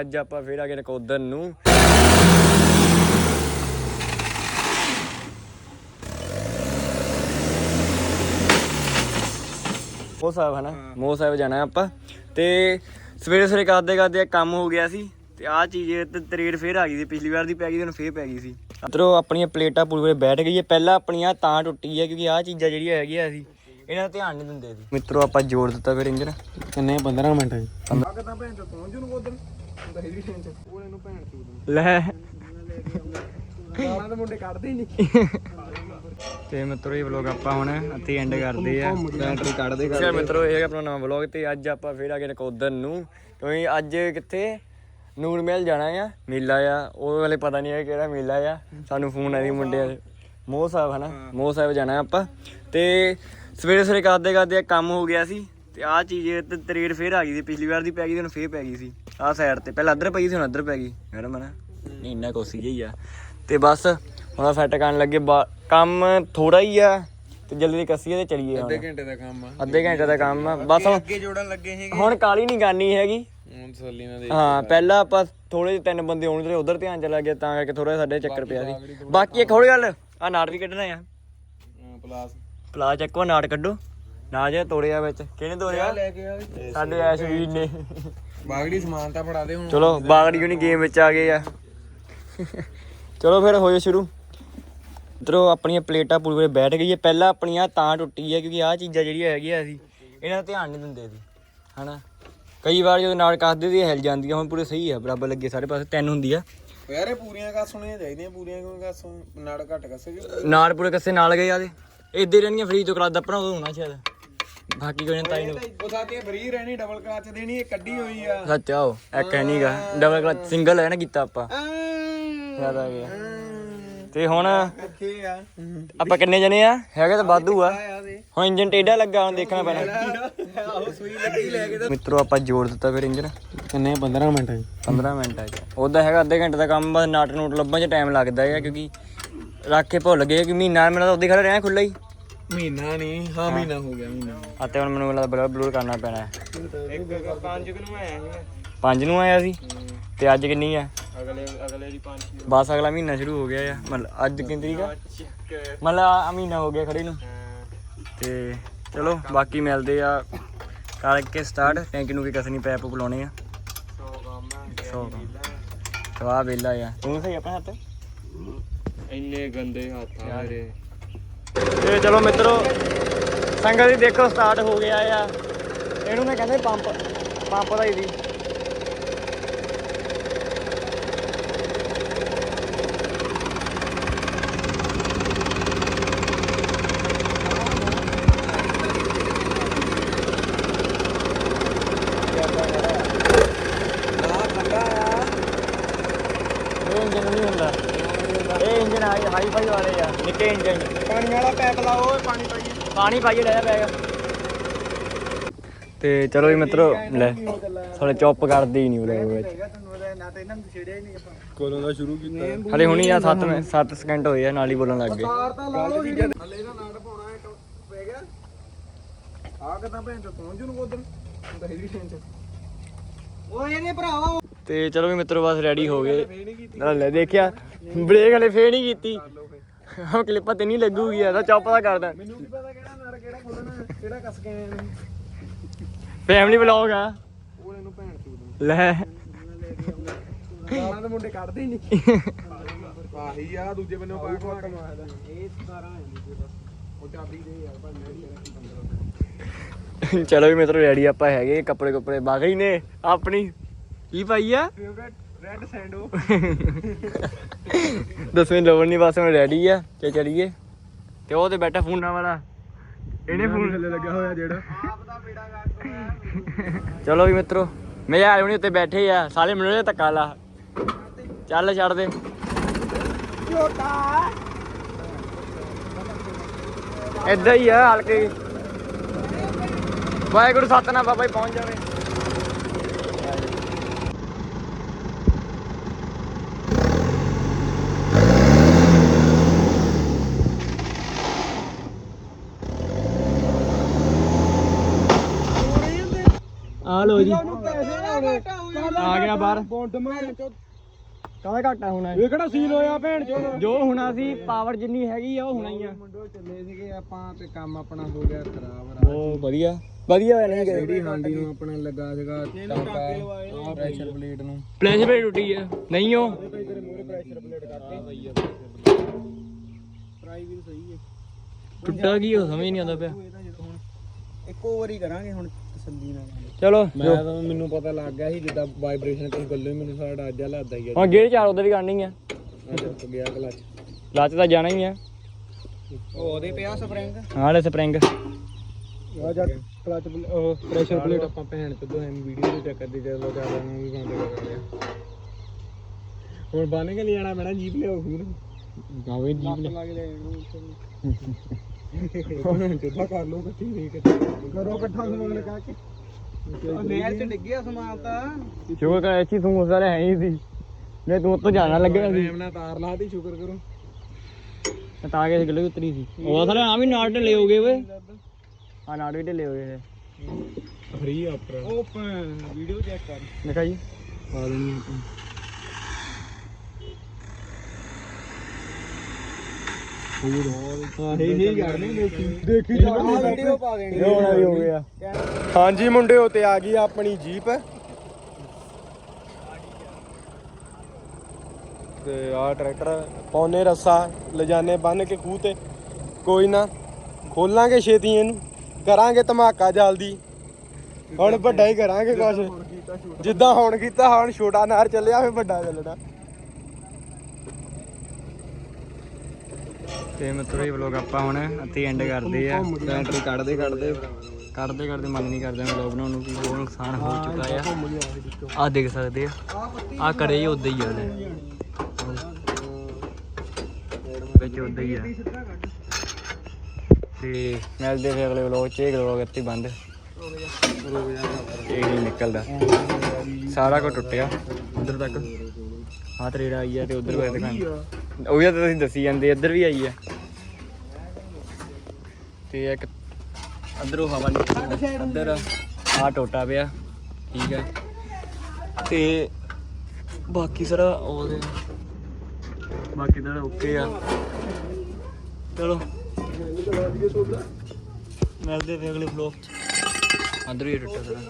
ਅੱਜ ਆਪਾਂ ਫੇਰ ਆ ਗਏ ਨਕੋਦਰ ਨੂੰ। ਮੋ ਸਾਹਿਬ ਹਨਾ? ਮੋ ਸਾਹਿਬ ਜਾਣਾ ਆਪਾਂ। ਤੇ ਸਵੇਰੇ ਸਵੇਰੇ ਕਰਦੇ ਕਰਦੇ ਕੰਮ ਹੋ ਗਿਆ ਸੀ। ਤੇ ਆਹ ਚੀਜ਼ ਤੇ ਤਰੇੜ ਫੇਰ ਆ ਗਈ ਸੀ। ਪਿਛਲੀ ਵਾਰ ਦੀ ਪੈ ਗਈ ਤੇ ਹੁਣ ਫੇਰ ਪੈ ਗਈ ਸੀ। ਅਤਰੋ ਆਪਣੀਆਂ ਪਲੇਟਾਂ ਪੂਰੇ ਬੈਠ ਗਈ ਹੈ ਪਹਿਲਾਂ ਆਪਣੀਆਂ ਤਾਂ ਟੁੱਟੀ ਹੈ ਕਿਉਂਕਿ ਆਹ ਚੀਜ਼ਾਂ ਜਿਹੜੀਆਂ ਹੈਗੀਆਂ ਸੀ। ਇਹਨਾਂ ਦਾ ਧਿਆਨ ਨਹੀਂ ਦਿੰਦੇ ਸੀ ਮਿੱਤਰੋ ਆਪਾਂ ਜੋੜ ਦਿੱਤਾ ਫਿਰ ਇੰਜਨ ਕਿੰਨੇ? 15 ਮਿੰਟ ਹੈ ਕਿਦਾਂ ਭੈਣ ਚੋ ਪਹੁੰਚ ਜੂ। ਨੂੰ ਉਧਰ ਦਹੀਂ ਟ੍ਰੇਨ ਚ ਉਹ ਇਹਨੂੰ ਭੈਣ ਚੋ ਲੈ। ਗਾਲਾਂ ਦੇ ਮੁੰਡੇ ਕੱਢਦੇ ਹੀ ਨਹੀਂ ਤੇ ਮਿੱਤਰੋ ਇਹ ਵਲੌਗ ਆਪਾਂ ਹੁਣ ਇੱਥੇ ਐਂਡ ਕਰਦੇ ਆ। ਬੈਟਰੀ ਕੱਢਦੇ ਅੱਛਾ ਮਿੱਤਰੋ ਇਹ ਹੈ ਆਪਣਾ ਨਵਾਂ ਵਲੌਗ ਤੇ ਅੱਜ ਆਪਾਂ ਫੇਰ ਆ ਗਏ ਨਕੋਦਰ ਨੂੰ। ਕਿਉਂਕਿ ਅੱਜ ਕਿੱਥੇ? ਨੂਰ ਮਹਿਲ ਜਾਣਾ ਆ ਮੇਲਾ ਆ। ਉਹ ਵਾਲੇ ਪਤਾ ਨਹੀਂ ਹੈ ਕਿਹੜਾ ਮੇਲਾ ਆ। ਸਾਨੂੰ ਫੋਨ ਆਇਆ ਸੀ ਮੁੰਡੇ ਮੋਹ ਸਾਹਿਬ ਹਨਾ? ਮੋਹ ਸਾਹਿਬ ਜਾਣਾ ਆਪਾਂ। ਤੇ ਸਵੇਰੇ ਸਵੇਰੇ ਕਰਦੇ ਕਰਦੇ ਕੰਮ ਹੋ ਗਿਆ ਸੀ ਤੇ ਆਹ ਚੀਜ਼ ਤੇ ਤਰੇੜ ਫੇਰ ਆ ਗਈ ਸੀ ਪਿਛਲੀ ਵਾਰ ਦੀ ਪੈ ਗਈ ਤੇ ਹੁਣ ਫੇਰ ਪੈ ਗਈ ਸੀ। ਆਹ ਸਾਈਡ ਤੇ ਪਹਿਲਾਂ ਇੱਧਰ ਪਈ ਸੀ ਹੁਣ ਇੱਧਰ ਪੈ ਗਈ। ਮੈਡਮ ਨਹੀਂ ਇੰਨਾ ਕੋਸੀ ਜਿਹੀ ਆ। ਤੇ ਬਸ ਹੁਣ ਸੈੱਟ ਕਰਨ ਲੱਗੇ ਕੰਮ ਥੋੜਾ ਹੀ ਆ ਤੇ ਜਲਦੀ ਕੱਸੀਏ ਤੇ ਚਲੀਏ ਹੁਣ। ਘੰਟੇ ਦਾ ਕੰਮ ਆ। ਅੱਧੇ ਘੰਟੇ ਦਾ ਕੰਮ ਆ। ਬਸ ਹੁਣ ਅੱਗੇ ਜੋੜਨ ਲੱਗੇ ਸੀ ਹੁਣ ਕਾਲੀ ਨਹੀਂ ਕਰਨੀ ਹੈਗੀ। ਹੁਣ ਸੋਲੀ ਨਾ ਦੇ ਹਾਂ ਪਹਿਲਾਂ ਆਪਾਂ ਥੋੜੇ ਜਿਹੇ ਤਿੰਨ ਬੰਦੇ ਹੋਣ ਤੇ ਉਧਰ ਧਿਆਨ ਚਲਾ ਗਿਆ ਤਾਂ ਕਰਕੇ ਥੋੜਾ ਸਾਡੇ ਚੱਕਰ ਪਿਆ ਸੀ। ਬਾਕੀ ਇੱਕ ਹੋਰ ਗੱਲ ਆ ਨਾਟ ਵੀ ਕੱਢਣਾ ਆ। ਪਲਾਸ ਪਲਾ ਚੱਕੋ ਨਾਟ ਕੱਢੋ। ਨਾ ਜੇ ਤੋੜਿਆ ਵਿੱਚ। ਕਿਹਨੇ ਤੋੜਿਆ? ਲੈ ਕੇ ਆ ਸਾਡੇ ਐਸ਼ ਵੀਰ ਨੇ। ਬਾਗੜੀ ਸਮਾਨ ਤਾਂ ਫੜਾ ਦੇ ਹੁਣ। ਚਲੋ ਬਾਗੜੀ ਯੂਨੀ ਗੇਮ ਵਿੱਚ ਆ ਗਏ ਆ। ਚਲੋ ਫਿਰ ਹੋਇਓ ਸ਼ੁਰੂ। ਇਧਰੋਂ ਆਪਣੀਆਂ ਪਲੇਟਾਂ ਪੂਰੇ ਬੈਠ ਗਈ ਹੈ। ਪਹਿਲਾਂ ਆਪਣੀਆਂ ਤਾਂ ਟੁੱਟੀ ਹੈ ਕਿਉਂਕਿ ਆਹ ਚੀਜ਼ਾਂ ਜਿਹੜੀਆਂ ਹੈਗੀਆਂ ਸੀ ਇਹਨਾਂ ਦਾ ਧਿਆਨ ਨਹੀਂ ਦਿੰਦੇ ਸੀ। ਹਨਾ? ਕਈ ਵਾਰ ਜਦੋਂ ਨਾਲ ਕੱਸਦੇ ਸੀ ਹਿਲ ਜਾਂਦੀਆਂ ਹੁਣ ਪੂਰੇ ਸਹੀ ਆ ਬਰਾਬਰ ਲੱਗੇ ਸਾਰੇ ਪਾਸੇ ਤਿੰਨ ਹੁੰਦੀ ਆ। ਯਾਰ ਇਹ ਪੂਰੀਆਂ ਕਾ ਸੁਣੀਆਂ ਚਾਹੀਦੀਆਂ ਪੂਰੀਆਂ ਕਿਉਂ ਕਾ ਸੁਣ ਨਾੜ ਘੱਟ ਕੱਸੇ ਨਾਲ ਪੂਰੇ ਕੱਸੇ ਨਾਲ ਗਏ ਆਦੇ ਇੱਧੇ ਹੀ ਰਹਿਣੀਆਂ ਫਰੀ ਤੋਂ ਕਲਾਸ ਦਾ ਪੜਾਉ ਹੋਣਾ ਸ਼ਾਇਦ। ਬਾਕੀ ਕੋਈ ਨਹੀਂ ਤਾਈ ਨੂੰ। ਉਹ ਸਾਥੀ ਫਰੀ ਰਹਿਣੀ ਡਬਲ ਕਲਚ ਦੇਣੀ ਇਹ ਕੱਢੀ ਹੋਈ ਆ। ਸੱਚ ਆਓ ਇੱਕ ਹੈ ਨਹੀਂਗਾ ਡਬਲ ਕਲਾਸ ਸਿੰਗਲ ਹੈ ਨਾ ਕੀਤਾ ਆਪਾਂ। ਯਾਦ ਆ ਗਿਆ। ਤੇ ਹੁਣ ਆ। ਆਪਾਂ ਕਿੰਨੇ ਜਣੇ ਆ? ਹੈਗੇ ਤਾਂ ਵਾਧੂ ਆ। ਆ ਹੁਣ ਇੰਜਨ ਟੇਢਾ ਲੱਗਾ ਹੁਣ ਦੇਖਣਾ ਪੈਣਾ। ਆਹੋ ਸੂਈ ਲੱਗੀ ਲੈ ਕੇ ਮਿੱਤਰੋ ਆਪਾਂ ਜੋੜ ਦਿੱਤਾ ਫਿਰ ਇੰਜਨ ਕਿੰਨੇ 15 ਮਿੰਟ ਹੈ 15 ਮਿੰਟਾਂ ਚ ਉਹਦਾ ਹੈਗਾ ਅੱਧੇ ਘੰਟੇ ਦਾ ਕੰਮ ਬਸ ਨਾਟ ਨੂਟ ਲੱਭਣ ਚ ਟਾਈਮ ਲੱਗਦਾ ਹੈ ਕਿਉਂਕਿ ਰੱਖ ਕੇ ਭੁੱਲ ਗਏ ਕਿ ਮਹੀਨਾ ਮੇਰਾ ਤਾਂ ਉਦੋਂ ਖੜਾ ਰਿਹਾ ਖੁੱਲਾ ਹੀ। ਮਹੀਨਾ ਨਹੀਂ ਹਾਂ ਮਹੀਨਾ ਹੋ ਗਿਆ ਮਹੀਨਾ। ਆ ਤੇ ਹੁਣ ਮੈਨੂੰ ਲੱਗਦਾ ਬਲਰ ਬਲੂਰ ਕਰਨਾ ਪੈਣਾ। ਹੈ ਇੱਕ ਪੰਜ ਕਿਨੂੰ ਆਇਆ ਸੀ ਮੈਂ ਪੰਜ ਨੂੰ ਆਇਆ ਸੀ? ਤੇ ਅੱਜ ਕਿੰਨੀ ਆ? ਅਗਲੇ ਅਗਲੇ ਦੀ ਪੰਜ ਬਸ ਅਗਲਾ ਮਹੀਨਾ ਸ਼ੁਰੂ ਹੋ ਗਿਆ ਆ। ਮਤਲਬ ਅੱਜ ਕਿੰਨੀ ਤਰੀਕ ਆ? ਮਤਲਬ ਆ ਮਹੀਨਾ ਹੋ ਗਿਆ ਖੜੇ ਨੂੰ। ਤੇ ਚਲੋ ਬਾਕੀ ਮਿਲਦੇ ਆ ਕਰਕੇ ਸਟਾਰਟ ਟੈਂਕੀ ਨੂੰ ਕੀ ਕਸਣੀ ਪੈਪ ਬੁਲਾਉਣੇ ਆ। ਸੋ ਤਵਾ ਵੇਲਾ। ਆ। ਤੂੰ ਸਹੀ ਆਪਣਾ ਹੱਥ? ਇੰਨੇ ਗੰਦੇ ਹੱਥ ਆ ਮੇਰੇ। ਤੇ ਚਲੋ ਮਿੱਤਰੋ ਸੰਗਤ ਜੀ ਦੇਖੋ ਸਟਾਰਟ ਹੋ ਗਿਆ ਆ। ਇਹਨੂੰ ਮੈਂ ਕਹਿੰਦਾ ਪੰਪ ਪੰਪ ਦਾ ਹੀ ਦੀ। ਵਾਲੇ ਆ ਨਿੱਕੇ ਇੰਜਨ ਪਾਣੀ ਵਾਲਾ ਪੈਪ ਲਾਓ ਓਏ ਪਾਣੀ ਪਾਈਏ। ਪਾਣੀ ਪਾਈਏ ਲੈ ਜਾ। ਬੈਗ ਤੇ ਚਲੋ ਜੀ ਮਿੱਤਰੋ ਲੈ ਸਾਲੇ ਚੁੱਪ ਕਰਦੀ ਨਹੀਂ ਉਹਦੇ ਵਿੱਚ। ਕੋਲੋਂ ਦਾ ਸ਼ੁਰੂ ਕੀਤਾ। ਹਲੇ ਹੁਣੀ ਆ 7 7 ਸਕਿੰਟ ਹੋਏ ਆ ਨਾਲ ਹੀ ਬੋਲਣ ਲੱਗ ਗਏ। ਤਾਂ ਲਾ ਲਓ ਹਲੇ ਇਹਦਾ ਨਾੜ ਪਾਉਣਾ ਹੈ ਪੈ ਗਿਆ। ਆ ਕਿਦਾਂ ਭੈਣ ਚੋ ਪਹੁੰਚ ਜੂ ਨੂੰ ਉਧਰ। ਦਹੀਂ ਦੀ ਟ੍ਰੇਨ ਚ। ਓਏ ਇਹਦੇ ਭਰਾਵਾ ਤੇ ਚਲੋ ਵੀ ਮਿੱਤਰੋ ਬਸ ਰੈਡੀ ਹੋ ਗਏ। ਨਾਲ ਲੈ ਦੇਖਿਆ ਬ੍ਰੇਕ ਹਲੇ ਫੇਰ ਨਹੀਂ ਕੀਤੀ। ਹਾਂ ਕਲਿੱਪਾਂ ਤੇ ਨਹੀਂ ਲੱਗੂਗੀ ਆ ਤਾਂ ਚੁੱਪ ਦਾ ਕਰਦਾ। ਮੈਨੂੰ ਕੀ ਪਤਾ ਕਿਹੜਾ ਨਾੜ ਕਿਹੜਾ ਖੋਲਣਾ ਕਿਹੜਾ ਕੱਸ ਕੇ ਆਏ ਨੇ ਫੈਮਿਲੀ ਵਲੌਗ ਆ। ਉਹ ਇਹਨੂੰ ਭੈਣ ਚੋ ਲੈ। ਗਾਲਾਂ ਦੇ ਮੁੰਡੇ ਕੱਢਦੇ ਹੀ ਨਹੀਂ। ਆਹੀ ਆ ਦੂਜੇ ਬੰਨੇ ਪਾਈ ਫੋਟ ਮਾਰਦਾ। ਇਹ 17 ਹੈ ਨੀਚੇ ਬਸ। ਉਹ ਚਾਬੀ ਦੇ ਯਾਰ ਭਾਈ ਚਲੋ ਵੀ ਮਿੱਤਰੋ ਰੈਡੀ ਆਪਾਂ ਹੈਗੇ ਕੱਪੜੇ ਕੁੱਪੜੇ ਬਾਗੜੀ ਨੇ ਆਪਣੀ। ਕੀ ਪਾਈ ਆ? ਫੇਵਰਟ ਰੈੱਡ ਸੈਂਡੋ ਦਸਵੇਂ ਲੋਵਰ ਨਹੀਂ ਬਸ ਹੁਣ ਰੈਡੀ ਆ? ਤੇ ਚਲੀਏ। ਤੇ ਉਹ ਤੇ ਬੈਠਾ ਫੋਨਾਂ ਵਾਲਾ। ਇਹਨੇ ਫੋਨ ਥੱਲੇ ਲੱਗਾ ਹੋਇਆ ਜਿਹੜਾ। ਆਪ ਦਾ ਬੇੜਾ ਗੱਟ ਚਲੋ ਵੀ ਮਿੱਤਰੋ ਮੈਂ ਯਾਰ ਹੁਣੇ ਉੱਤੇ ਬੈਠੇ ਆ। ਸਾਲੇ ਮੈਨੂੰ ਇਹ ਧੱਕਾ ਲਾ। ਚੱਲ ਛੱਡ ਦੇ। ਝੋਟਾ। ਏਦਾਂ ਹੀ ਆ ਹਲਕੇ। ਵਾਹਿਗੁਰੂ ਸਤਨਾਮ ਬਾਬਾ ਜੀ ਪਹੁੰਚ ਜਾਵੇ। ਆ ਲੋ ਜੀ ਆ ਗਿਆ ਬਾਹਰ। ਬੌਂਡ ਮਾਰ ਕਾਹਦਾ ਘਾਟਾ ਹੋਣਾ ਇਹ ਕਿਹੜਾ ਸੀਲ ਹੋਇਆ ਭੈਣ ਚੋ ਜੋ ਹੋਣਾ ਸੀ ਪਾਵਰ ਜਿੰਨੀ ਹੈਗੀ ਆ ਉਹ ਹੋਣਾ ਹੀ ਆ। ਮੁੰਡੋ ਚੱਲੇ ਸੀਗੇ ਆਪਾਂ ਤੇ ਕੰਮ ਆਪਣਾ ਹੋ ਗਿਆ ਖਰਾਬ ਉਹ ਵਧੀਆ। ਵਧੀਆ ਹੋਇਆ ਨਹੀਂ ਜਿਹੜੀ ਹਾਂਡੀ ਨੂੰ ਆਪਣਾ ਲੱਗਾ ਸੀਗਾ ਟਾਂਕਾ ਪ੍ਰੈਸ਼ਰ ਪਲੇਟ ਨੂੰ। ਪਲੇਸ ਪੇ ਟੁੱਟੀ ਆ। ਨਹੀਂ ਉਹ। ਤੇਰੇ ਮੂਹਰੇ ਪ੍ਰੈਸ਼ਰ ਪਲੇਟ ਕਰਤੀ। ਪ੍ਰਾਈ ਵੀ ਸਹੀ ਹੈ। ਟੁੱਟਾ ਕੀ ਉਹ ਸਮਝ ਨਹੀਂ ਆਉਂਦਾ ਪਿਆ। ਇੱਕੋ ਵਾਰੀ ਕਰਾਂਗੇ ਹੁਣ। ਤਸੱਲੀ ਨਾਲ ਚਲੋ ਮੈਂ ਤਾਂ ਮੈਨੂੰ ਪਤਾ ਲੱਗ ਗਿਆ ਸੀ ਜਿੱਦਾਂ ਵਾਈਬ੍ਰੇਸ਼ਨ ਕੋਈ ਗੱਲੋਂ ਹੀ ਮੈਨੂੰ ਸਾਡਾ ਅੱਜ ਲੱਗਦਾ ਹੀ ਹੁਣ ਗੇਅਰ ਚਾਰ ਉਧਰ ਵੀ ਕਰਨੀ ਆ। ਅੱਜ ਗਿਆ ਕਲਚ। ਲੱਚ ਤਾਂ ਜਾਣਾ ਹੀ ਆ। ਉਹ ਉਹਦੇ ਪਿਆ ਸਪਰਿੰਗ ਹਾਲੇ ਸਪਰਿੰਗ ਆ ਜਾ ਕਲਚ ਉਹ ਪ੍ਰੈਸ਼ਰ ਪਲੇਟ ਆਪਾਂ ਭੈਣ ਚੋਂ ਐਮ ਵੀਡੀਓ ਦੇ ਚੱਕਰ ਦੀ ਜਦੋਂ ਜ਼ਿਆਦਾ ਨੂੰ ਵੀ ਬੰਦ ਕਰ ਲਿਆ ਹੁਣ ਬਣ ਕੇ ਲਿਆਣਾ ਮੈਣਾ ਜੀਪ ਲਿਆਓ ਫਿਰ ਗਾਵੇ ਜੀਪ ਲੈ ਲੱਗ ਲੈ ਇਹਨੂੰ ਜਿੱਦਾਂ ਕਰ ਲਓ ਇਕੱਠੀ ਵੇਖ ਕਰੋ ਇਕੱਠਾ ਸਮਾਨ ਕਾ। ਕੇ ਨਹਿਰ ਚ ਡਿੱਗਿਆ ਸਮਾਨ ਤਾਂ। ਸ਼ੁਕਰ ਕਰ ਇੱਥੇ ਤੂੰ ਉਸ ਵਾਲੇ ਹੈ ਹੀ ਸੀ। ਨਹੀਂ ਤੂੰ ਉੱਤੋਂ ਜਾਣਾ ਲੱਗਿਆ ਸੀ। ਨਾਲ ਤਾਰ ਲਾਤੀ ਸ਼ੁਕਰ ਕਰੋ। ਮੈਂ ਤਾਂ ਕੇ ਗੱਲੇ ਉਤਰੀ ਸੀ। ਉਹ ਸਾਲੇ ਆ ਵੀ ਨਾਟ ਢਿੱਲੇ ਹੋ ਗਏ ਓਏ। ਆ ਨਾਟ ਵੀ ਢਿੱਲੇ ਹੋ ਗਏ free offer open video check ਕਰ। ਦੇਖਾ ਜੀ ਪਾ ਦੇਣੀ ਆਪਾਂ ਹਾਂ ਹੀ ਹੀ ਕਰਨੀ ਦੇਖੀ। ਵੀਡੀਓ ਪਾ ਦੇਣੀ ਇਹ ਹੋਣਾ ਵੀ ਹੋ ਗਿਆ। ਹਾਂਜੀ ਮੁੰਡਿਓ ਤੇ ਆ ਗਈ ਆਪਣੀ ਜੀਪ। ਤੇ ਆ ਟਰੈਕਟਰ ਪੌਨੇ ਰੱਸਾ ਲਿਜਾਨੇ ਬੰਨ ਕੇ ਖੂਹ ਤੇ। ਕੋਈ ਨਾ ਖੋਲਾਂਗੇ ਛੇਤੀ ਇਹਨੂੰ। ਕਰਾਂਗੇ ਧਮਾਕਾ ਜਲਦੀ। ਹੁਣ ਵੱਡਾ ਹੀ ਕਰਾਂਗੇ ਕੁਛ। ਜਿੱਦਾਂ ਹੁਣ ਕੀਤਾ ਹੁਣ ਛੋਟਾ ਨਾਰ ਚੱਲਿਆ ਫੇ ਵੱਡਾ ਚੱਲਣਾ। ਤੇ ਮਿੱਤਰੋ ਇਹ ਵਲੋਗ ਆਪਾਂ ਹੁਣ ਇੱਥੇ ਐਂਡ ਕਰਦੇ ਆ। ਬੈਟਰੀ ਕੱਢਦੇ ਕੱਢਦੇ। ਕੱਢਦੇ ਕੱਢਦੇ ਮਨ ਨਹੀਂ ਕਰਦਾ ਵਲੋਗ ਬਣਾਉਣ ਨੂੰ ਕਿ ਬਹੁਤ ਨੁਕਸਾਨ ਹੋ ਚੁੱਕਾ ਆ। ਆ ਦੇਖ ਸਕਦੇ ਆ। ਆ ਕਰੇ ਹੀ ਉਦਾਂ ਹੀ ਆ ਉਹਦੇ ਵਿੱਚ ਉਦਾਂ ਹੀ ਆ। ਤੇ ਮਿਲਦੇ ਫਿਰ ਅਗਲੇ ਵਲੋਗ ਚ। ਇਹ ਵਲੋਗ ਇੱਥੇ ਬੰਦ। ਇਹ ਨਹੀਂ ਨਿਕਲਦਾ। ਸਾਰਾ ਕੁਝ ਟੁੱਟਿਆ। ਉਧਰ ਤੱਕ। ਆਹ ਤਰੇੜਾ ਆਈ ਆ ਤੇ ਉਧਰ ਵੀ ਦਿਖਾਣ ਉਹ ਵੀ ਤਾਂ ਤੁਸੀਂ ਦੱਸੀ ਜਾਂਦੇ, ਇੱਧਰ ਵੀ ਆਈ ਆ। ਤੇ ਇੱਕ ਅੰਦਰੋਂ ਹਵਾ ਨਹੀਂ ਅੰਦਰ ਆ ਟੋਟਾ ਪਿਆ, ਠੀਕ ਹੈ ਤੇ ਬਾਕੀ ਸਾਰਾ ਉਹਦੇ ਬਾਕੀ ਤਾਂ ਓਕੇ ਆ। ਚਲੋ। ਮਿਲਦੇ ਫਿਰ ਅਗਲੇ ਵਲੌਗ ਚ। ਅੰਦਰ ਹੀ ਟੁੱਟਾ ਸਾਰਾ।